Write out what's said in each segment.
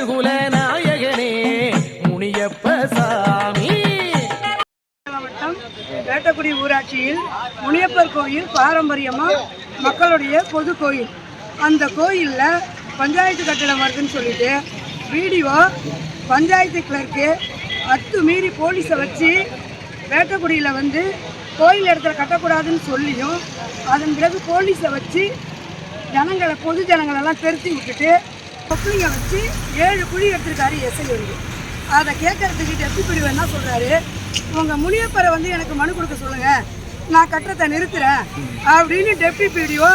எங்கள் நாயகனே முனியப்ப சாமி. மாவட்டம் வேட்டக்குடி ஊராட்சியில் முனியப்பர் கோயில் பாரம்பரியமாக மக்களுடைய பொது கோயில். அந்த கோயிலில் பஞ்சாயத்து கட்டிடம் வருதுன்னு சொல்லிட்டு வீடியோ பஞ்சாயத்து கிளர்க்கு அத்து மீறி போலீஸை வச்சு வேட்டக்குடியில் வந்து கோயில் இடத்துல கட்டக்கூடாதுன்னு சொல்லியும் அதன் பிறகு போலீஸை வச்சு ஜனங்களை பொது ஜனங்களெல்லாம் திருத்தி விட்டுட்டு கொப்பளிங்க வச்சு ஏழு குழி எடுத்திருக்காரு எஸ்ஐ வந்து. அதை கேட்கறதுக்கு எப்படி பிடிவு என்ன உங்கள் முனியப்பரை வந்து எனக்கு மனு கொடுக்க சொல்லுங்கள் நான் கட்டுறதை நிறுத்துறேன். அப்படின்னு டெப்டி பிடிஓ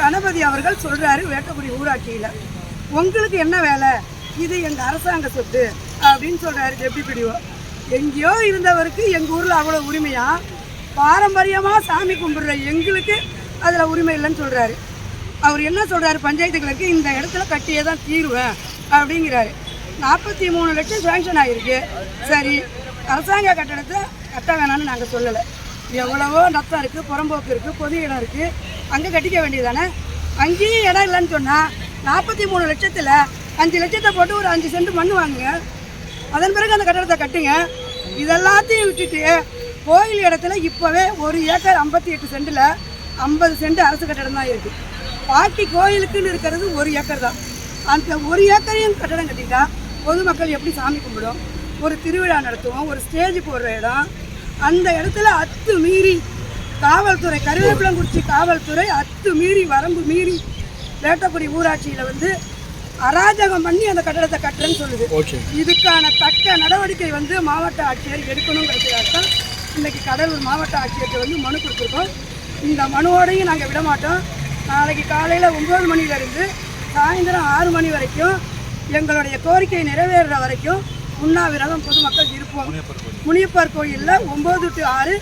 கணபதி அவர்கள் சொல்கிறாரு வேட்டக்குடி ஊராட்சியில். உங்களுக்கு என்ன வேலை? இது எங்கள் அரசாங்க சொத்து. அப்படின்னு சொல்கிறாரு டெப்டி பிடிஓ. எங்கேயோ இருந்தவருக்கு எங்கள் ஊரில் அவ்வளோ உரிமையாக பாரம்பரியமாக சாமி கும்பிடுற எங்களுக்கு அதில் உரிமை இல்லைன்னு சொல்கிறாரு அவர் என்ன சொல்கிறாரு பஞ்சாயத்துகளுக்கு இந்த இடத்துல கட்டியே தான் தீருவேன் அப்படிங்கிறாரு. நாற்பத்தி மூணு லட்சம் சேங்ஷன் ஆகிருக்கு சரி அரசாங்க கட்டடத்தை கட்ட வேணாம்னு நாங்கள் சொல்லலை. எவ்வளவோ நத்தம் இருக்குது புறம்போக்கு இருக்குது பொது இடம் இருக்குது அங்கே கட்டிக்க வேண்டியதானே அங்கேயும் இடம் இல்லைன்னு சொன்னால் நாற்பத்தி மூணு லட்சத்தில் அஞ்சு லட்சத்தை போட்டு ஒரு அஞ்சு சென்ட் மண் வாங்குங்க. அதன் பிறகு அந்த கட்டடத்தை கட்டுங்க. இதெல்லாத்தையும் விட்டுட்டு கோயில் இடத்துல இப்போவே ஒரு ஏக்கர் ஐம்பத்தி எட்டு சென்டில் ஐம்பது சென்ட் அரசு கட்டடம் தான் இருக்குது பாக்கி கோயிலுக்குன்னு இருக்கிறது ஒரு ஏக்கர் தான். அந்த ஒரு ஏக்கரையும் கட்டடம் கட்டிட்டா பொதுமக்கள் எப்படி சாமி கும்பிடும்? ஒரு திருவிழா நடத்துவோம் ஒரு ஸ்டேஜ் போடுற இடம். அந்த இடத்துல அத்து மீறி காவல்துறை கருவேப்பிலங்குறிச்சி காவல்துறை அத்து மீறி வரம்பு மீறி வேட்டக்குடி ஊராட்சியில் வந்து அராஜகம் பண்ணி அந்த கட்டடத்தை கட்டுறேன்னு சொல்லுது. இதுக்கான தக்க நடவடிக்கை வந்து மாவட்ட ஆட்சியர் எடுக்கணுங்கிறதுக்காக தான் இன்னைக்கு கடலூர் மாவட்ட ஆட்சியர்கிட்ட வந்து மனு கொடுத்துருக்கோம். இந்த மனுவோடையும் நாங்கள் விட மாட்டோம் நாளைக்கு காலையில் ஒம்பது மணிலேருந்து சாயந்தரம் ஆறு மணி வரைக்கும் எங்களுடைய கோரிக்கை நிறைவேறுற வரைக்கும் உண்ணாவிரதம் பொதுமக்கள் இருப்போம். முனியப்பார் கோயிலில் ஒம்பது டு ஆறு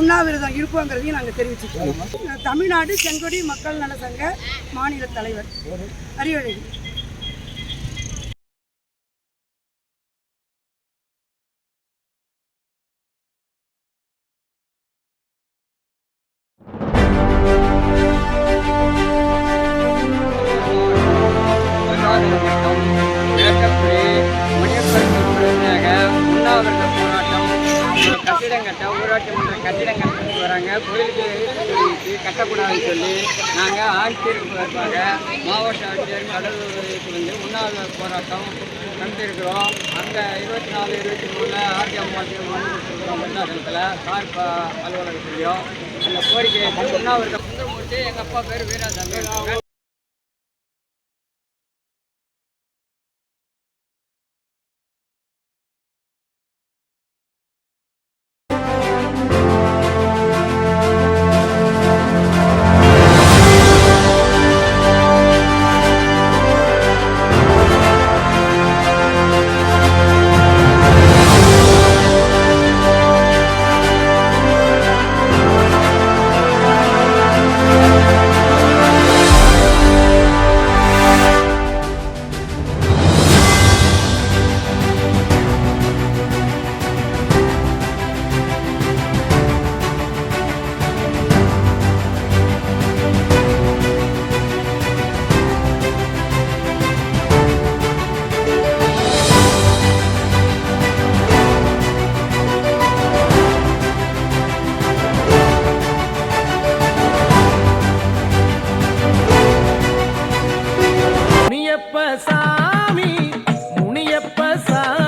உண்ணாவிரதம் இருப்போங்கிறதையும் நாங்கள் தெரிவிச்சுக்கிறோம். தமிழ்நாடு செங்கொடி மக்கள் நல சங்க மாநில தலைவர். அறிவழகி. கட்டிட்டு கோயிலுக்கு கட்டக்கூடாதுன்னு சொல்லி நாங்கள் ஆட்சியருக்கு வருவாங்க மாவட்ட ஆட்சியர் கடலூருக்கு வந்து உண்ணாவிர போராட்டம் நடத்திருக்கிறோம் அங்கே இருபத்தி நாலு இருபத்தி மூணில் ஆர்டிஎம் மாவட்டத்தில் மனு கொடுத்துருக்கிறோம் மன்னாரத்தில் கார் அலுவலகத்துலையும் அந்த கோரிக்கையை உண்ணாவிரத சுந்தரமூர்த்தி எங்கள் அப்பா பேர் வீராசாமி coração.